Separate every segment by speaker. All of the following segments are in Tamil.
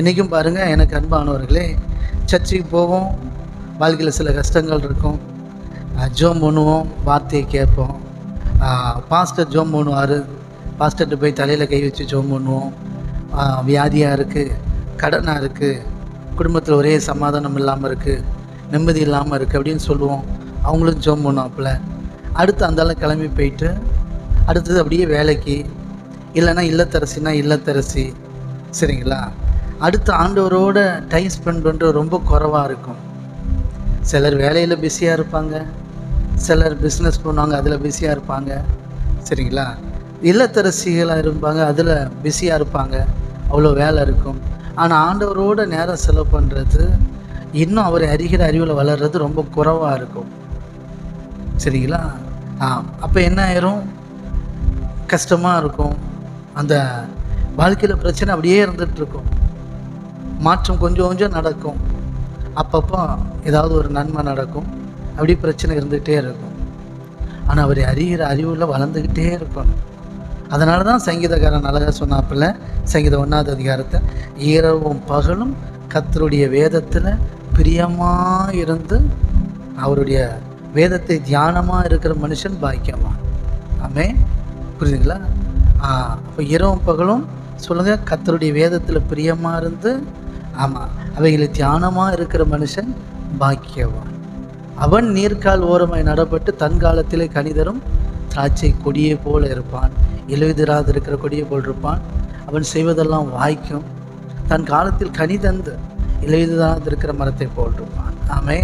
Speaker 1: இன்றைக்கும் பாருங்கள் எனக்கு அன்பானவர்களே சர்ச்சுக்கு போவோம். வாழ்க்கையில் சில கஷ்டங்கள் இருக்கும். ஜோம் பண்ணுவோம் வார்த்தையை கேட்போம். பாஸ்டர் ஜோம் பண்ணுவார். பாஸ்டர்கிட்ட போய் தலையில் கை வச்சு ஜோம் பண்ணுவோம். வியாதியாக இருக்குது கடனாக இருக்குது குடும்பத்தில் ஒரே சமாதானம் இல்லாமல் இருக்குது நிம்மதி இல்லாமல் இருக்குது அப்படின்னு சொல்லுவோம். அவங்களும் ஜோம் பண்ணுவாப்புல. அடுத்து அந்தாலும் கிளம்பி போயிட்டு அடுத்தது அப்படியே வேலைக்கு. இல்லைன்னா இல்லத்தரசினா இல்லத்தரசி. சரிங்களா? அடுத்து ஆண்டவரோட டைம் ஸ்பெண்ட் பண்ணுறது ரொம்ப குறைவாக இருக்கும். சிலர் வேலையில் பிஸியாக இருப்பாங்க. சிலர் பிஸ்னஸ் பண்ணுவாங்க அதில் பிஸியாக இருப்பாங்க. சரிங்களா? இல்லத்தரசிகளாக இருப்பாங்க அதில் பிஸியாக இருப்பாங்க. அவ்வளோ வேலை இருக்கும். ஆனால் ஆண்டவரோட நேரம் செலவு பண்ணுறது இன்னும் அவரை அறிகிற அறிவில் வளர்றது ரொம்ப குறைவாக இருக்கும். சரிங்களா? ஆ அப்போ என்ன ஆயிரும்? கஷ்டமாக இருக்கும். அந்த வாழ்க்கையில் பிரச்சனை அப்படியே இருந்துகிட்ருக்கும் மாற்றம் கொஞ்சம் கொஞ்சம் நடக்கும். அப்பப்போ ஏதாவது ஒரு நன்மை நடக்கும். அப்படி பிரச்சனை இருந்துகிட்டே இருக்கும். ஆனால் அவர் அறிகிற அறிவில் வளர்ந்துக்கிட்டே இருக்கணும் அதனால தான் சங்கீதக்காரன் அழகாக சொன்னாப்பில் சங்கீத ஒன்றாவது அதிகாரத்தை இரவும் பகலும் கத்தருடைய வேதத்தில் பிரியமாக இருந்து அவருடைய வேதத்தை தியானமாக இருக்கிற மனுஷன் பாக்கியமாக ஆமே புரியுதுங்களா அப்போ இரவும் பகலும் சொல்லுங்கள் கத்தருடைய வேதத்தில் பிரியமாக இருந்து ஆமாம் அவைகளை தியானமாக இருக்கிற மனுஷன் பாக்கியவான். அவன் நீர்க்கால் ஓரமாய் நடப்பட்டு தன் காலத்திலே கணிதரும் திராட்சை கொடியை போல இருப்பான். எழுதிராது இருக்கிற கொடியை போல் இருப்பான். அவன் செய்வதெல்லாம் வாய்க்கும். தன் காலத்தில் கனி தந்து இலையுதிராது இருக்கிற மரத்தை போல் இருப்பான். ஆமே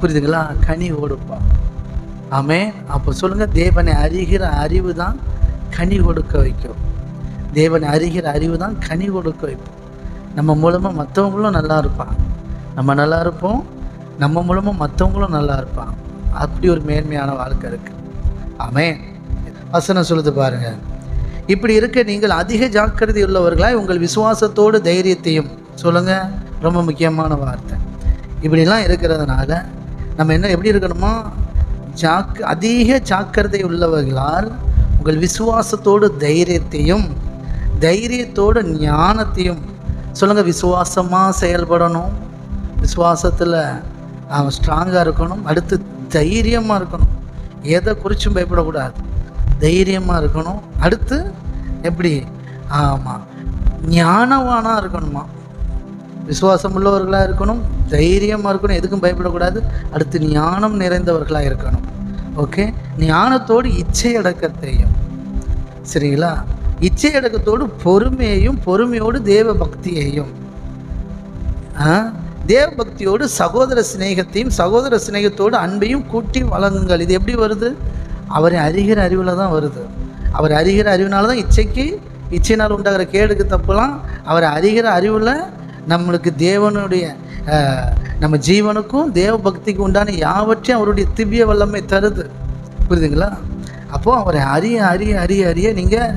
Speaker 1: புரியுதுங்களா? கனி ஓடுப்பான் ஆமே அப்போ சொல்லுங்கள் தேவனை அறிகிற அறிவு தான் கனி கொடுக்க வைக்கும். தேவனை அறிகிற அறிவு தான் கனி கொடுக்க வைப்போம் நம்ம மூலமாக மற்றவங்களும் நல்லா இருப்பாங்க. நம்ம நல்லா இருப்போம் நம்ம மூலமாக மற்றவங்களும் நல்லா இருப்பாங்க. அப்படி ஒரு மேன்மையான வாழ்க்கை இருக்குது ஆமே வசனம் சொல்லுது பாருங்கள் இப்படி இருக்க நீங்கள் அதிக ஜாக்கிரதை உள்ளவர்களாய் உங்கள் விசுவாசத்தோடு தைரியத்தையும் சொல்லுங்கள் ரொம்ப முக்கியமான வார்த்தை. இப்படிலாம் இருக்கிறதுனால நம்ம என்ன எப்படி இருக்கணுமோ? ஜாக் அதிக ஜாக்கிரதை உள்ளவர்களால் உங்கள் விசுவாசத்தோடு தைரியத்தையும் தைரியத்தோடு ஞானத்தையும் சொல்லுங்கள் விசுவாசமாக செயல்படணும். விசுவாசத்தில் ஸ்ட்ராங்காக இருக்கணும். அடுத்து தைரியமாக இருக்கணும். எதை குறிச்சும் பயப்படக்கூடாது. தைரியமாக இருக்கணும். அடுத்து எப்படி? ஆமாம் ஞானவானாக இருக்கணுமா? விசுவாசம் உள்ளவர்களாக இருக்கணும். தைரியமாக இருக்கணும். எதுக்கும் பயப்படக்கூடாது. அடுத்து ஞானம் நிறைந்தவர்களாக இருக்கணும். ஓகே ஞானத்தோடு இச்சை அடக்கத்தையும். சரிங்களா? இச்சையடக்கத்தோடு பொறுமையையும் பொறுமையோடு தேவ பக்தியையும் ஆ, தேவ பக்தியோடு சகோதர சிநேகத்தையும் சகோதர சிநேகத்தோடு அன்பையும் கூட்டி வழங்குங்கள். இது எப்படி வருது? அவரை அறிகிற அறிவில் தான் வருது. அவர் அறிகிற அறிவினால தான் இச்சைக்கு இச்சையினால் உண்டாகிற கேடுக்கு தப்புலாம் அவர் அறிகிற அறிவில் நம்மளுக்கு தேவனுடைய நம்ம ஜீவனுக்கும் தேவ பக்திக்கு உண்டான யாவற்றையும் அவருடைய திவ்ய வல்லமை தருது. புரியுதுங்களா? அப்போது அவரை அறிய அறிய அறிய அறிய நீங்கள்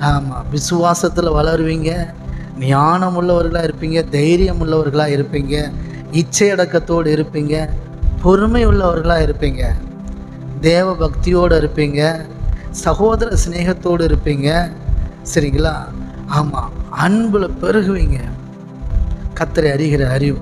Speaker 1: ஆமாம் விசுவாசத்தில் வளருவீங்க ஞானம் உள்ளவர்களாக இருப்பீங்க தைரியம் உள்ளவர்களாக இருப்பீங்க இச்சை அடக்கத்தோடு இருப்பீங்க பொறுமை உள்ளவர்களாக இருப்பீங்க தேவ பக்தியோடு இருப்பீங்க சகோதர சிநேகத்தோடு இருப்பீங்க சரிங்களா? ஆமாம் அன்பில் பெருகுவீங்க. கத்தரை அறிகிற அறிவு.